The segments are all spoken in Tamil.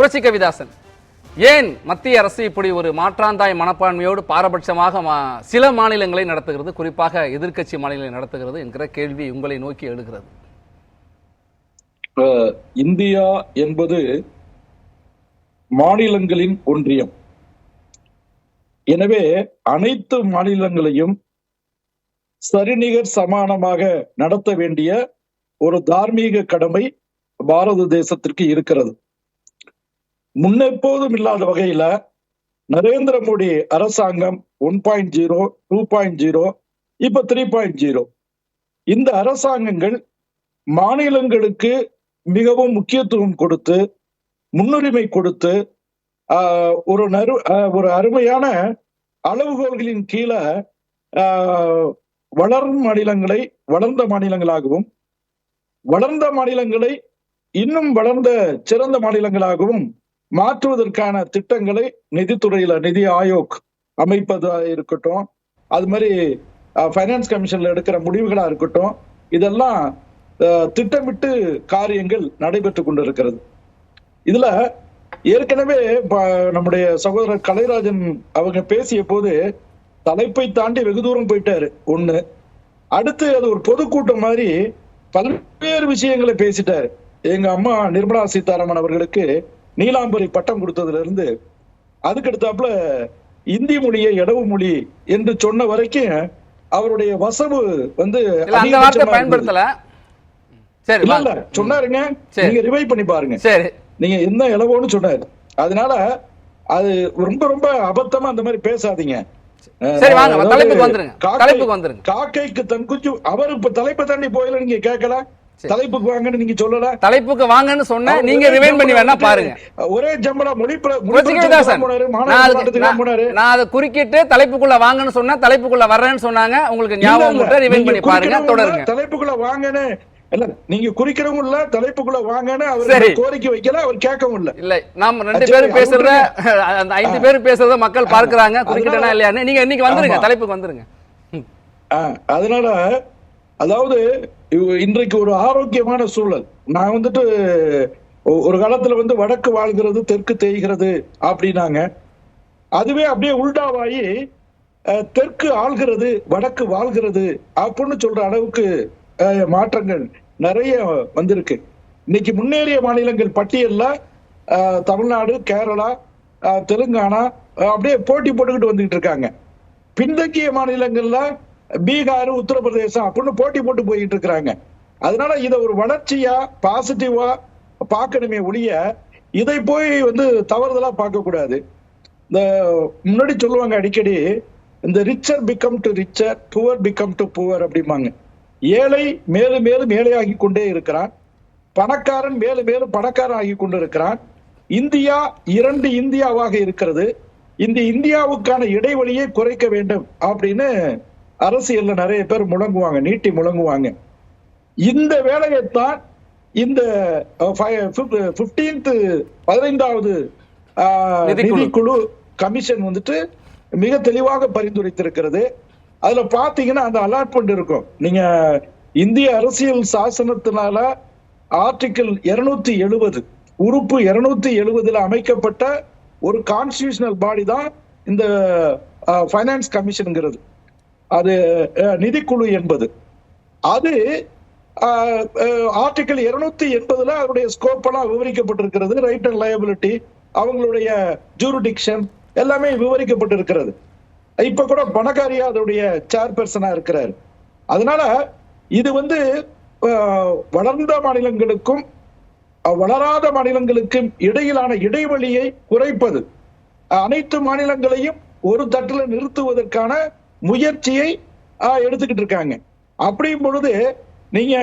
புரட்சி கவிதாசன். ஏன் மத்திய அரசு இப்படி ஒரு மாற்றாந்தாய் மனப்பான்மையோடு பாரபட்சமாக மா- சில மாநிலங்களை நடத்துகிறது குறிப்பாக எதிர்க்கட்சி மாநிலங்களை நடத்துகிறது என்கிற கேள்வி உங்களை நோக்கி எழுகிறது? இந்தியா என்பது மாநிலங்களின் ஒன்றியம். எனவே அனைத்து மாநிலங்களையும் சரிநிகர் சமானமாக நடத்த வேண்டிய ஒரு தார்மீக கடமை பாரத தேசத்திற்கு இருக்கிறது. முன்னெப்போதும் இல்லாத வகையில நரேந்திர மோடி அரசாங்கம் one point zero two point zero இப்ப த்ரீ பாயிண்ட் ஜீரோ இந்த அரசாங்கங்கள் மாநிலங்களுக்கு மிகவும் முக்கியத்துவம் கொடுத்து முன்னுரிமை கொடுத்து ஆஹ், ஒரு நறு ஒரு அருமையான அளவுகோல்களின் கீழே ஆஹ், வளரும் மாநிலங்களை வளர்ந்த மாநிலங்களாகவும் வளர்ந்த மாநிலங்களை இன்னும் வளர்ந்த சிறந்த மாநிலங்களாகவும் மாற்றுவதற்கான திட்டங்களை நிதித்துறையில நிதி ஆயோக் அமைப்பதா இருக்கட்டும் அது மாதிரி ஃபைனான்ஸ் கமிஷன்ல எடுக்கிற முடிவுகளா இருக்கட்டும் இதெல்லாம் திட்டமிட்டு காரியங்கள் நடைபெற்று கொண்டிருக்கிறது. இதுல ஏற்கனவே ப- நம்முடைய சகோதரர் கலைராஜன் அவங்க பேசிய போது தலைப்பை தாண்டி வெகு தூரம் போயிட்டாரு. ஒண்ணு. அடுத்து அது ஒரு பொதுக்கூட்டம் மாதிரி பல்வேறு விஷயங்களை பேசிட்டாரு. எங்க அம்மா நிர்மலா சீதாராமன் அவர்களுக்கு நீலாம்பரி பட்டம் கொடுத்ததுல இருந்து அதுக்கடுத்தாப்புல இந்தி மொழியை இடவு மொழி என்று சொன்ன வரைக்கும் அவருடைய வசவு வந்து. பயன்படுத்தல. சரி இல்ல சொன்னாருங்க. நீங்க ரிவைவ் பண்ணி பாருங்க. சரி. நீங்க என்ன இளவோன்னு சொன்னாரு. அதனால அது ரொம்ப ரொம்ப அபத்தமா அந்த மாதிரி பேசாதீங்க. காக்கைக்கு தன் குஞ்சு அவர் இப்ப தலைப்பை தாண்டி போயில நீங்க கேட்கல? தலைப்புக்கு வாங்கன்னு நீங்க சொல்லல. தலைப்புக்கு வாங்கன்னு அவர் நீங்க ரிவைன் பண்ணி வேணா பாருங்க. ஒரே ஜம்பளா மொழி பிர- நான் அதை குறுக்கிட்டு தலைப்புக்குள்ள வாங்கன்னு சொன்னா தலைப்புக்குள்ள வர்றேன்னு சொன்னாங்க. உங்களுக்கு ஞாபகம் ரிவைன் பண்ணி பாருங்க. தொடருங்க. தலைப்புக்குள்ள வாங்கன்னு. இல்ல நீங்க குறிக்கிறவங்க இல்ல தலைப்புக்குள்ள வாங்கன்னு அவர். கோரிக்கை வைக்கல அவர் கேட்கவும் இல்ல. இல்ல நாம ரெண்டு பேரும் பேசுறத அந்த ஐந்து பேரும் பேசுறத மக்கள் பார்க்கறாங்க. குறுக்கிட்டனா இல்லையான்னு. நீங்க இன்னைக்கு வந்துருங்க. தலைப்புக்கு வந்துருங்க. அதனால அதாவது இன்றைக்கு ஒரு ஆரோக்கியமான சூழல். நான் வந்துட்டு ஒரு காலத்துல வந்து வடக்கு வாழ்கிறது தெற்கு தேய்கிறது அப்படின்னாங்க. அதுவே அப்படியே உல்டாவாகி தெற்கு ஆள்கிறது வடக்கு வாழ்கிறது அப்படின்னு சொல்ற அளவுக்கு மாற்றங்கள் நிறைய வந்திருக்கு. இன்னைக்கு முன்னேறிய மாநிலங்கள் பட்டியல்ல தமிழ்நாடு கேரளா தெலுங்கானா அப்படியே போட்டி போட்டுக்கிட்டு வந்துகிட்டு இருக்காங்க. பின்தங்கிய மாநிலங்கள்ல பீகார் உத்தரப்பிரதேசம் அப்படின்னு போட்டி போட்டு போயிட்டு இருக்கிறாங்க. அதனால இதை ஒரு வளர்ச்சியா பாசிட்டிவா பார்க்கணுமே ஒழிய இதை போய் வந்து தவறுதலா பார்க்க கூடாது. இந்த முன்னாடி சொல்லுவாங்க அடிக்கடி இந்த richer become to richer poor become to poor அப்படிம்பாங்க. ஏழை மேலும் மேலும் ஏழையாகி கொண்டே இருக்கிறான். பணக்காரன் மேலும் மேலும் பணக்காரன் ஆகி கொண்டு இருக்கிறான் இந்தியா இரண்டு இந்தியாவாக இருக்கிறது. இந்த இந்தியாவுக்கான இடைவெளியை குறைக்க வேண்டும் அப்படின்னு அரசியல்ல நிறைய பேர் முழங்குவாங்க நீட்டி முழங்குவாங்க. இந்த வேலையைத்தான் இந்த பிப்டீன்த் பதினைந்தாவது நிதிக்குழு. கமிஷன் வந்துட்டு மிக தெளிவாக பரிந்துரைத்திருக்கிறது. அதுல பாத்தீங்கன்னா அந்த அலாட்மெண்ட் இருக்கும். நீங்க இந்திய அரசியல் சாசனத்தினால ஆர்டிகிள் 270 எழுபது உறுப்பு 270 எழுபதுல அமைக்கப்பட்ட ஒரு கான்ஸ்டியூஷனல் பாடி தான் இந்த ஃபைனான்ஸ் கமிஷன்ங்கிறது அது அஹ், நிதிக்குழு என்பது. அது ஆர்டிகல் 280 எண்பதுல அவருடைய ஸ்கோப் எல்லாம் விவரிக்கப்பட்டிருக்கிறது. ரைட் அண்ட் லயபிலிட்டி அவங்களுடைய ஜூரிடிக்ஷன் எல்லாமே விவரிக்கப்பட்டிருக்கிறது. இப்ப கூட பணக்காரியா அதோடைய சேர்பர்சனா இருக்கிறாரு. அதனால இது வந்து வளர்ந்த மாநிலங்களுக்கும் அஹ், வளராத மாநிலங்களுக்கும் இடையிலான இடைவெளியை குறைப்பது. அனைத்து மாநிலங்களையும் ஒரு தட்டுல நிறுத்துவதற்கான முயற்சியை ஆஹ், எடுத்துக்கிட்டு இருக்காங்க. அப்படியும் பொழுது நீங்க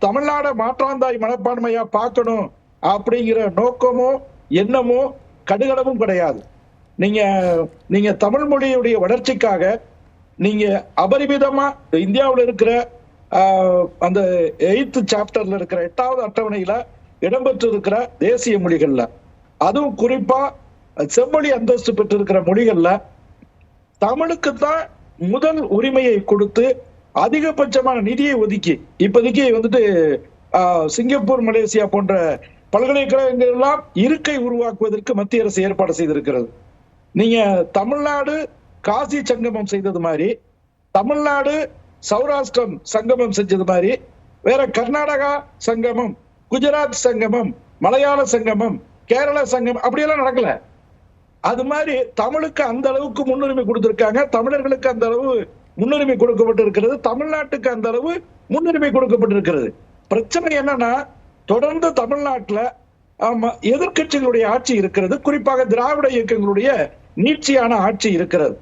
தமிழ்நாட மாற்றாந்தாய் மனப்பான்மையா பார்க்கணும் அப்படிங்கிற நோக்கமோ எண்ணமோ கடுகளவும் கிடையாது. நீங்க நீங்க தமிழ் மொழியுடைய வளர்ச்சிக்காக நீங்க அபரிமிதமா இந்தியாவில் இருக்கிற ஆஹ், அந்த எயித்து சாப்டர்ல இருக்கிற எட்டாவது அட்டவணையில இடம்பெற்று இருக்கிற தேசிய மொழிகள்ல அதுவும் குறிப்பா செம்மொழி அந்தஸ்து பெற்றிருக்கிற மொழிகள்ல தமிழுக்கு தான் முதல் உரிமையை கொடுத்து அதிகபட்சமான நிதியை ஒதுக்கி இப்போதைக்கு வந்துட்டு சிங்கப்பூர் மலேசியா போன்ற பல்கலைக்கழகங்கள் எல்லாம் இருக்கை உருவாக்குவதற்கு மத்திய அரசு ஏற்பாடு செய்திருக்கிறது. நீங்க தமிழ்நாடு காசி சங்கமம் செய்தது மாதிரி தமிழ்நாடு சௌராஷ்டிரம் சங்கமம் செஞ்சது மாதிரி வேற கர்நாடகா சங்கமம் குஜராத் சங்கமம் மலையாள சங்கமம் கேரள சங்கம் அப்படியெல்லாம் நடக்கல. அது மாதிரி தமிழுக்கு அந்த அளவுக்கு முன்னுரிமை கொடுத்திருக்காங்க. தமிழர்களுக்கு அந்த அளவு முன்னுரிமை கொடுக்கப்பட்டிருக்கிறது. தமிழ்நாட்டுக்கு அந்த அளவு முன்னுரிமை கொடுக்கப்பட்டிருக்கிறது. பிரச்சனை என்னன்னா தொடர்ந்து தமிழ்நாட்டில் எதிர்கட்சிகளுடைய எதிர்க்கட்சிகளுடைய ஆட்சி இருக்கிறது. குறிப்பாக திராவிட இயக்கங்களுடைய நீட்சியான ஆட்சி இருக்கிறது.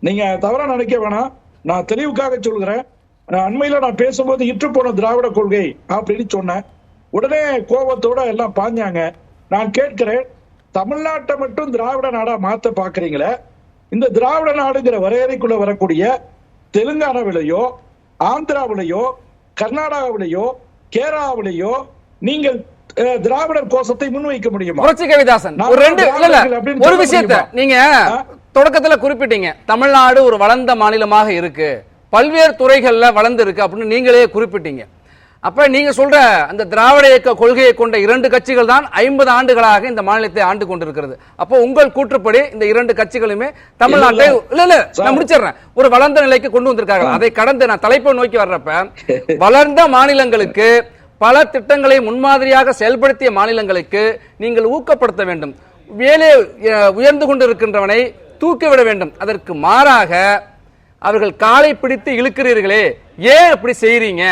நீங்க தவறா நினைக்க வேணாம். நான் தெளிவுக்காக சொல்கிறேன். நான் அண்மையில நான் பேசும்போது இற்று போன திராவிட கொள்கை அப்படின்னு சொன்னேன். உடனே கோபத்தோட எல்லாம் பாஞ்சாங்க. நான் கேட்கிறேன் தமிழ்நாட்டை மட்டும் திராவிட நாடா மாத்த பாக்குறீங்களே இந்த திராவிட நாடுங்கிற வரையறைக்குள்ள வரக்கூடிய தெலுங்கானாவிலேயோ ஆந்திராவிலேயோ கர்நாடகாவிலேயோ கேரளாவிலேயோ நீங்கள் திராவிடர் கோஷத்தை முன்வைக்க முடியுமா புரட்சி கவிதாசன் ஒரு ரெண்டு இல்ல ஒரு விஷயத்த? நீங்க? தொடக்கத்துல குறிப்பிட்டீங்க தமிழ்நாடு ஒரு வளர்ந்த மாநிலமாக இருக்கு பல்வேறு துறைகள்ல வளர்ந்து இருக்கு அப்படின்னு நீங்களே குறிப்பிட்டீங்க அப்ப நீங்க சொல்ற அந்த திராவிட இயக்க கொள்கையை கொண்ட இரண்டு கட்சிகள் தான் ஐம்பது ஆண்டுகளாக இந்த மாநிலத்தை ஆண்டு கொண்டிருக்கிறது. அப்போ உங்கள் கூற்றுப்படி இந்த இரண்டு கட்சிகளுமே தமிழ்நாட்டை இல்ல, இல்ல. நான் முடிச்சிடுறேன். ஒரு வளர்ந்த நிலைக்கு கொண்டு வந்திருக்காங்க அதை கடந்து நான் தலைப்பை நோக்கி வர்றப்ப வளர்ந்த மாநிலங்களுக்கு பல திட்டங்களை முன்மாதிரியாக செயல்படுத்திய மாநிலங்களுக்கு நீங்கள் ஊக்கப்படுத்த வேண்டும். வேலை உயர்ந்து கொண்டிருக்கின்றவனை தூக்கிவிட வேண்டும். அதற்கு மாறாக அவர்கள் காலை பிடித்து இழுக்கிறீர்களே. ஏன் அப்படி செய்றீங்க?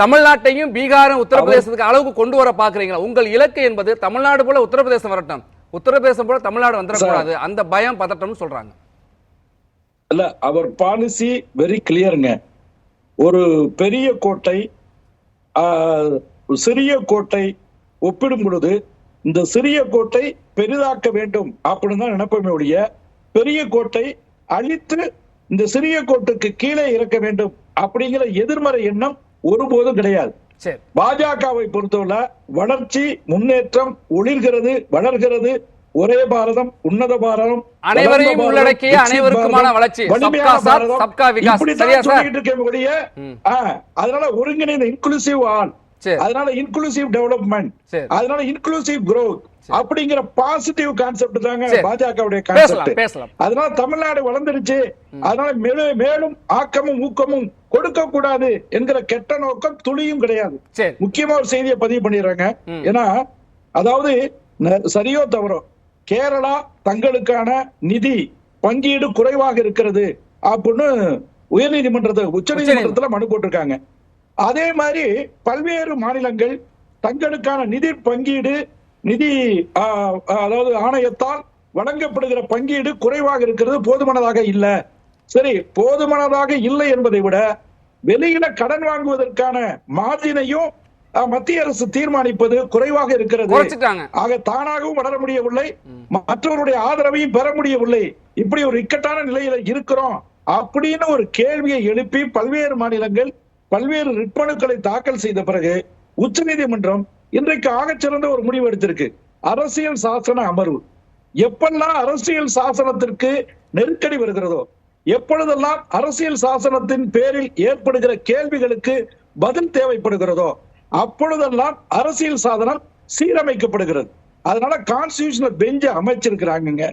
தமிழ்நாட்டையும் பீகாரும் உத்தரப்பிரதேசத்துக்கு அளவுக்கு கொண்டு வர பாக்குறீங்களா? உங்கள் இலக்கு என்பது தமிழ்நாடு போல உத்தரப்பிரதேசம் வரட்டும். உத்தரப்பிரதேசம் போல தமிழ்நாடு வந்துடக்கூடாது. அந்த பயம் பதட்டம்னு சொல்றாங்க. இல்ல அவர் பாலிசி வெரி கிளியருங்க ஒரு பெரிய கோட்டை சிறிய கோட்டை ஒப்பிடும் பொழுது இந்த சிறிய கோட்டை பெரிதாக்க வேண்டும் அப்படின்னு தான் நினைப்பமே ஒழிய பெரிய கோட்டை அழித்து இந்த சிறிய கோட்டுக்கு கீழே இறக்க வேண்டும் அப்படிங்கிற எதிர்மறை எண்ணம் ஒருபோதும் கிடையாது. பாஜகவை பொறுத்தவரை வளர்ச்சி முன்னேற்றம் ஒளிர்கிறது வளர்கிறது ஒரே பாரதம் உன்னத பாரதம் அனைவரையும் உள்ளடக்கிய அனைவருக்குமான வளர்ச்சி. அதனால ஒருங்கிணைந்த இன்க்ளூசிவ் ஆல் சரி. அதனால இன்க்ளூசிவ் டெவலப்மெண்ட். அதனால இன்க்ளூசிவ் growth. அப்படிங்கிற பாசிட்டிவ் கான்செப்ட் தாங்க. பாஜகவுடைய கான்செப்ட் அதனால தமிழ்நாடு வளர்ந்துருச்சு. அதனால மேலும் மேலும் ஆக்கமும் ஊக்கமும் கொடுக்க கூடாது என்கிற கெட்ட நோக்கம் துளியும் கிடையாது. முக்கியமா ஒரு செய்தியை பதிவு பண்ணிடுறாங்க. ஏன்னா அதாவது சரியோ தவறோ கேரளா தங்களுக்கான நிதி பங்கீடு குறைவாக இருக்கிறது அப்படின்னு உயர்நீதிமன்றத்தை உச்சநீதிமன்றத்துல மனு போட்டிருக்காங்க. அதே மாதிரி பல்வேறு மாநிலங்கள் தங்களுக்கான நிதி பங்கீடு நிதி அதாவது ஆணையத்தால் வழங்கப்படுகிற பங்கீடு குறைவாக இருக்கிறது போதுமானதாக இல்ல. சரி போதுமானதாக இல்லை என்பதை விட வெளியில கடன் வாங்குவதற்கான மார்ஜினையும் மத்திய அரசு தீர்மானிப்பது குறைவாக இருக்கிறது. ஆக தானாகவும் வளர முடியவில்லை. மற்றவருடைய ஆதரவையும் பெற முடியவில்லை. இப்படி ஒரு இக்கட்டான நிலையில இருக்கிறோம். அப்படின்னு ஒரு கேள்வியை எழுப்பி பல்வேறு மாநிலங்கள் பல்வேறு ரிட்மனுக்களை தாக்கல் செய்த பிறகு உச்சநீதிமன்றம் இன்றைக்கு ஆகச்சிறந்த ஒரு முடிவு எடுத்திருக்கு. அரசியல் சாசன அமர்வு. எப்பெல்லாம் அரசியல் சாசனத்திற்கு நெருக்கடி வருகிறதோ எப்பொழுதெல்லாம் அரசியல் சாசனத்தின் பேரில் ஏற்படுகிற கேள்விகளுக்கு பதில் தேவைப்படுகிறதோ அப்பொழுதெல்லாம் அரசியல் சாதனம் சீரமைக்கப்படுகிறது. அதனால கான்ஸ்டிடியூஷனல் பெஞ்ச அமைச்சிருக்கிறாங்க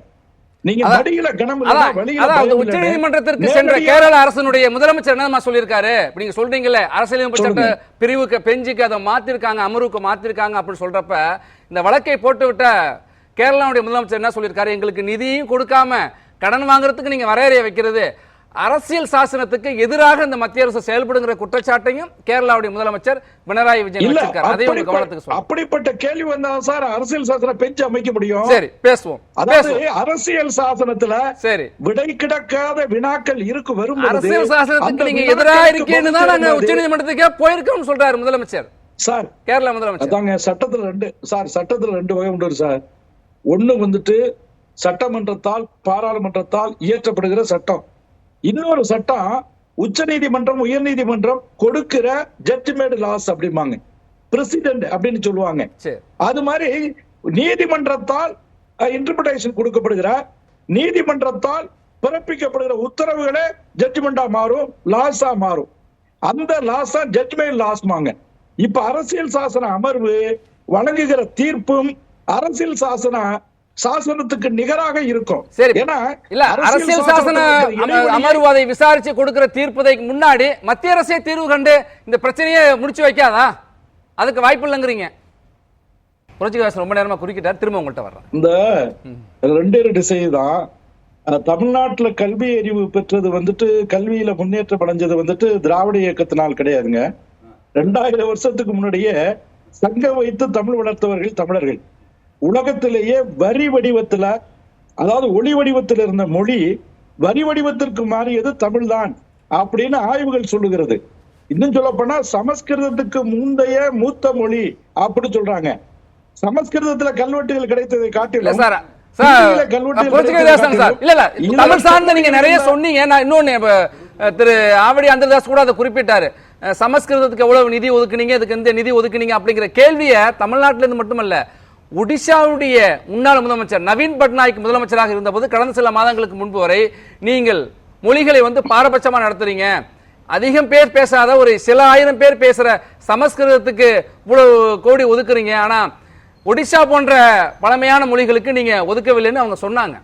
நீங்க அதான். மடியில கனம் அதான் இல்லைன்னா வழியில அதான் அந்த பயம் உச்ச இல்லைன்னு நீதிமன்றத்திற்கு சென்ற நேரடியா- கேரள அரசனுடைய முதலமைச்சர் என்னமா சொல்லியிருக்காரு நீங்க சொல்றீங்கல்ல அரசியலமைப்பு சட்ட. பிரிவுக்கு பெஞ்சுக்கு அதை மாத்திருக்காங்க அமர்வுக்கு மாத்திருக்காங்க அப்படின்னு சொல்றப்ப இந்த வழக்கை போட்டு விட்ட கேரளாவுடைய முதலமைச்சர் என்ன சொல்லியிருக்காரு எங்களுக்கு நிதியும் கொடுக்காம கடன் வாங்குறதுக்கு நீங்க வரையறையை வைக்கிறது அரசியல் சாசனத்துக்கு எதிராக இந்த மத்திய அரசு செயல்படுங்கிற குற்றச்சாட்டையும் கேரளாவுடைய முதலமைச்சர் பினராயி விஜயன் வச்சிருக்காரு. அதையும் கவனத்துக்கு அப்படிப்பட்ட கேள்வி வந்தா சார் அரசியல் சாசன பெஞ்சு அமைக்க முடியும். சரி பேசுவோம். அதாவது அரசியல் சாசனத்துல சரி. விடை கிடக்காத வினாக்கள் இருக்கு வரும் அரசியல் சாசனத்துக்கு நீங்க எதிராக இருக்கீங்கன்னு தான் நாங்க உச்ச நீதிமன்றத்துக்கே போயிருக்கோம்னு சொல்றாரு முதலமைச்சர். சார் கேரளா முதலமைச்சர். அதாங்க சட்டத்துல ரெண்டு சார் சட்டத்துல ரெண்டு வகை உண்டு சார். ஒண்ணு வந்துட்டு சட்டமன்றத்தால் பாராளுமன்றத்தால் இயற்றப்படுகிற சட்டம். இன்னொரு சட்டம் உச்சநீதிமன்றம் உயர்நீதிமன்றம் கொடுக்கிற ஜட்ஜ்மேட் லாஸ் அப்படிம்பாங்க. பிரசிடென்ட் அப்படின்னு சொல்லுவாங்க. சரி. அது மாதிரி நீதிமன்றத்தால் இன்டர்பிரேஷன் கொடுக்கப்படுகிற நீதிமன்றத்தால் பிறப்பிக்கப்படுகிற உத்தரவுகளே ஜட்ஜ்மெண்டா மாறும் லாஸா மாறும். அந்த லாஸா ஜட்ஜ்மெண்ட் லாஸ்மாங்க இப்ப அரசியல் சாசன அமர்வு வழங்குகிற தீர்ப்பும் அரசியல் சாசன சாசனத்துக்கு நிகராக இருக்கும். சரி. ஏன்னா இல்ல அரசியல் சாசன அமர்வு விசாரிச்சு கொடுக்கிற தீர்ப்பதைக்கு முன்னாடி மத்திய அரசே தீர்வு கண்டு இந்த பிரச்சனையை முடிச்சு வைக்காதா? அதுக்கு வாய்ப்பு இல்லைங்கிறீங்க. புரட்சிகாசன் ரொம்ப நேரமா குறுக்கிட்டார் திரும்ப உங்கள்கிட்ட வர்றேன். இந்த ரெண்டே ரெண்டு செய்தி தான். அஹ், தமிழ்நாட்டுல கல்வி அறிவு பெற்றது வந்துட்டு கல்வியில முன்னேற்றம் அடைஞ்சது வந்துட்டு திராவிட இயக்கத்தினால் கிடையாதுங்க. ரெண்டாயிரம் வருஷத்துக்கு முன்னாடியே சங்கம் வைத்து தமிழ் வளர்த்தவர்கள் தமிழர்கள். உலகத்திலேயே வரி வடிவத்துல அதாவது ஒளி வடிவத்தில் இருந்த மொழி வரி வடிவத்திற்கு மாறியது தமிழ்தான் அப்படின்னு ஆய்வுகள் சொல்லுகிறது. இன்னும் சொல்ல போனா சமஸ்கிருதத்துக்கு முந்தைய மூத்த மொழி அப்படி சொல்றாங்க. சமஸ்கிருதத்துல கல்வெட்டுகள் கிடைத்ததை காட்டிலும் தமிழ் சார்ந்த நீங்க நிறைய சொன்னீங்க. நான் இன்னொன்னு திரு ஆவடி அந்தர்தாஸ் கூட அதை குறிப்பிட்டாரு. சமஸ்கிருதத்துக்கு எவ்வளவு நிதி ஒதுக்குனீங்க இதுக்கு எந்த நிதி ஒதுக்குனீங்க அப்படிங்கிற கேள்வியை தமிழ்நாட்டில இருந்து மட்டுமல்ல ஒடிஷாவுடைய முன்னாள் முதலமைச்சர் நவீன் பட்நாயக் முதலமைச்சராக இருந்தபோது கடந்த சில மாதங்களுக்கு முன்பு வரை நீங்கள் மொழிகளை வந்து பாரபட்சமா நடத்துறீங்க. அதிகம் பேர் பேசாத ஒரு சில ஆயிரம் பேர் பேசுற சமஸ்கிருதத்துக்கு இவ்வளவு கோடி ஒதுக்குறீங்க. ஆனா ஒடிஷா போன்ற பழமையான மொழிகளுக்கு நீங்க ஒதுக்கவில்லைன்னு அவங்க சொன்னாங்க.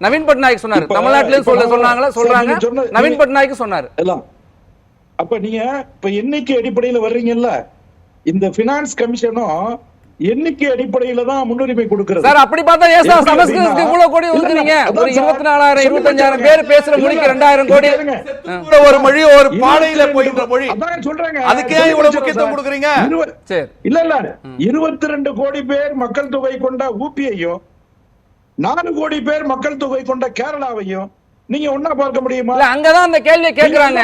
நவீன் பட்நாயக் சொன்னாரு. தமிழ்நாட்டிலும் சொல்ல சொன்னாங்களா? சொல்றாங்க. நவீன் பட்நாயக் சொன்னாரு. எல்லாம். அப்ப நீங்க இப்ப எண்ணிக்கை அடிப்படையில வர்றீங்கல்ல? இந்த பினான்ஸ் கமிஷனும் எண்ணிக்கை அடிப்படையில தான் முன்னுரிமை கொடுக்கிறது. சார் அப்படி பார்த்தா ஏன் சார் சமஸ்கிருதத்துக்கு இவ்வளவு கோடி ஒதுக்குறீங்க? ஒரு. இருபத்தி நாலாயிரம் இருபத்தஞ்சாயிரம். பேர் பேசுற மொழிக்கு. ரெண்டாயிரம் கோடி. ஒரு மொழி ஒரு பாடையில ரெண்டு- மொழி. அதான் சொல்றேங்க. அதுக்கு ஏன் இவ்வளவு முக்கியத்துவம் கொடுக்குறீங்க? இல்ல இல்ல இருபத்தி ரெண்டு கோடி பேர் மக்கள் தொகை கொண்ட ஊபியையும் நாலு கோடி பேர் மக்கள் தொகை கொண்ட கேரளாவையும் நீங்க ஒன்னா பார்க்க முடியுமா? இல்ல அங்கதான் அந்த கேள்வியை கேக்குறாங்க.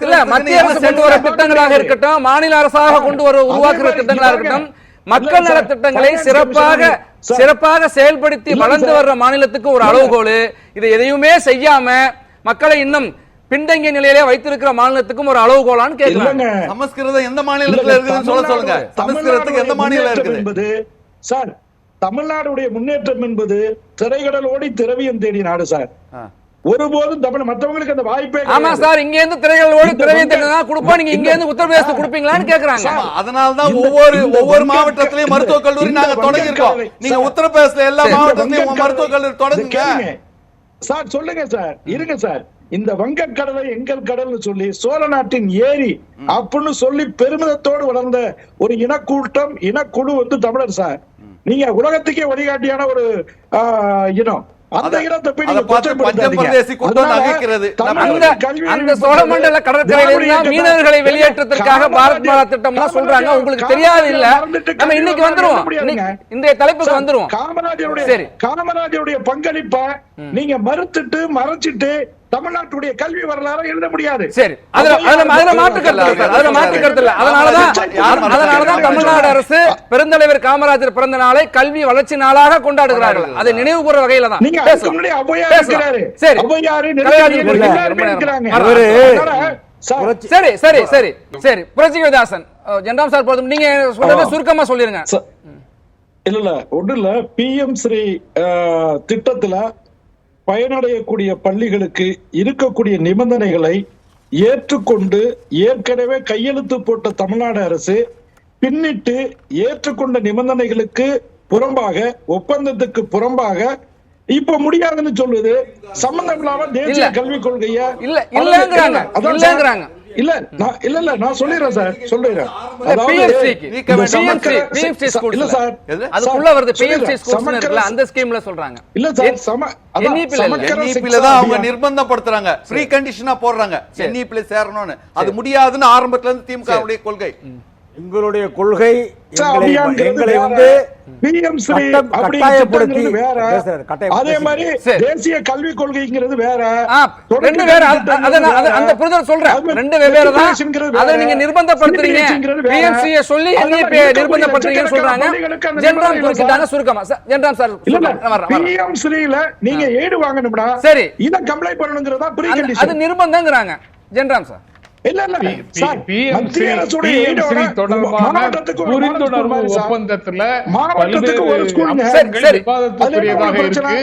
இல்ல மத்திய அரசு கொண்டு வர திட்டங்களாக இருக்கட்டும் மாநில அரசாக கொண்டு வர உருவாக்குற இங்க இருக்கட்டும். மக்கள் இல்ல நல சார், திட்டங்களை finance சிறப்பாக. சிறப்பாக செயல்படுத்தி வளர்ந்து. வர்ற மாநிலத்துக்கு ஒரு. அளவுகோல் இதை எதையுமே செய்யாம மக்களை இன்னும் பின்தங்கிய நிலையிலே வைத்திருக்கிற மாநிலத்துக்கும் ஒரு அளவுகோலான்னு கேட்கலாம் இல்லங்க சமஸ்கிருதம் எந்த மாநிலத்துல இருக்குதுன்னு சொல்ல சொல்லுங்க சமஸ்கிருதத்துக்கு எந்த மாநிலம் இருக்குது என்பது சார் தமிழ்நாடுடைய முன்னேற்றம் என்பது திரைக்கடல் ஓடி திரவியம் தேடி நாடு சார். ஒருபோதும் தமிழ் மத்தவங்களுக்கு அந்த வாய்ப்பே ஆமா. சார் இங்க இருந்து திரைகளோடு திரையை வங்க- கொடுப்போம். நீங்க இங்க இருந்து உத்தரப்பிரதேசம் கொடுப்பீங்களான்னு கேக்குறாங்க. ஆமா, அதனாலதான் இந்த- ஒவ்வொரு ஒவ்வொரு மாவட்டத்திலயும் மருத்துவக் கல்லூரி நாங்க தொடங்கி இருக்கோம். நீங்க உத்தரப்பிரதேசல எல்லா மாவட்டத்திலயும் வங்க மருத்துவக் கல்லூரி தொடங்குங்க. சார் சொல்லுங்க சார் இருங்க சார். இந்த வங்க கடலை எங்கள் கடல்னு சொல்லி சோழ நாட்டின் ஏரி அப்படின்னு சொல்லி பெருமிதத்தோடு வளர்ந்த ஒரு இனக்கூட்டம் இனக்குழு வந்து தமிழர் சார். நீங்க உலகத்துக்கே வழிகாட்டியான ஒரு இனம். அந்த இனத்தை போய் நீங்க. பஞ்சபிரதேசி கூட்டம் நகைக்கிறது. அந்த சோழமண்டல கடற்கரையில இருந்தா திராவிட மீனவர்களை இயக்கத்தை- வெளியேற்றத்திற்காக பாரத் மாலா திட்டம் எல்லாம் சொல்றாங்க உங்களுக்கு தெரியாது இல்ல நம்ம இன்னைக்கு வந்துருவோம் இன்றைய தலைப்புக்கு வந்துருவோம் காமராஜருடைய. காமராஜருடைய பங்களிப்ப நீங்க மறுத்துட்டு மறைச்சிட்டு தமிழ்நாட்டுடைய கல்வி வரலாறு எழுத முடியாது. சரி. அதுல மாற்று கருத்து அதுல மாற்று கருத்து இல்ல. அதனாலதான் அதனாலதான்? தமிழ்நாடு அரசு பெருந்தலைவர் காமராஜர் பிறந்த நாளை கல்வி வளர்ச்சி நாளாக கொண்டாடுகிறார்கள். அதை நினைவு கூற வகையில தான். நீங்க சரி. சார், சரி சரி. சரி. புரட்சிகரதாசன். ஜென்ராம் சார் போதும். நீங்க சொல்றதை. சுருக்கமா சொல்லிருங்க. இல்ல இல்ல. ஒண்ணு இல்ல. பிஎம் ஸ்ரீ அஹ், திட்டத்துல பயனடையக்கூடிய பள்ளிகளுக்கு இருக்கக்கூடிய நிபந்தனைகளை ஏற்றுக்கொண்டு ஏற்கனவே கையெழுத்து போட்ட தமிழ்நாடு அரசு பின்னிட்டு ஏற்றுக்கொண்ட நிபந்தனைகளுக்கு புறம்பாக ஒப்பந்தத்துக்கு புறம்பாக இப்ப முடியாதுன்னு சொல்லுது சம்பந்தம் இல்லாம தேசிய. கல்விக் கொள்கைய இல்ல, இல்லங்கறாங்க. இல்ல நான் இல்ல இல்ல நான் சொல்லிடுறேன் சார் சொல்லிடுறேன் இல்ல. சார்? அதுக்குள்ள வருது பிஎம்சி. ஸ்கூல்ஸ் இருக்குல்ல அந்த ஸ்கீம்ல சொல்றாங்க இல்ல சார் சம அதான் NEP ல இல்ல. சமக்கர NEP சிக்ஷா ல தான் அவங்க. நிர்பந்தப்படுத்துறாங்க ப்ரீ கண்டிஷனா போடுறாங்க சரி. NEP ல சேரணும்னு அது முடியாதுன்னு ஆரம்பத்துல இருந்து திமுக உடைய கொள்கை எங்களுடைய கொள்கை எங்களை. வந்து அதே மாதிரி. தேசிய கல்விக் கொள்கைங்கிறது வேற ரெண்டு வேற. அந்த புரிதல் சொல்றேன் ரெண்டு வெவ்வேறு தான் matriculation-ங்கிறது அதை வேற. நீங்க நிர்பந்தப்படுத்துறீங்க CBSE-ங்கிறது வேற. பிஎம்சி சொல்லி நிர்பந்தப்படுத்துறீங்கன்னு சொல்றாங்க ஜென்ராம் சார். சுருக்கமா சார், ஜென்ராம் சார். பிஎம் ஸ்ரீல நீங்க ஏடு வாங்கணும்னா சரி. இத கம்ப்ளைண்ட் பண்ணணுங்கிறதா அது நிர்பந்தங்கிறாங்க ஜென்ராம் சார் இல்ல புரிந்துணர்வு. ஒப்பந்தத்துல மாவட்டத்துக்கு ஒரு சரி. விவாதத்துக்குரியதாக? இருக்கு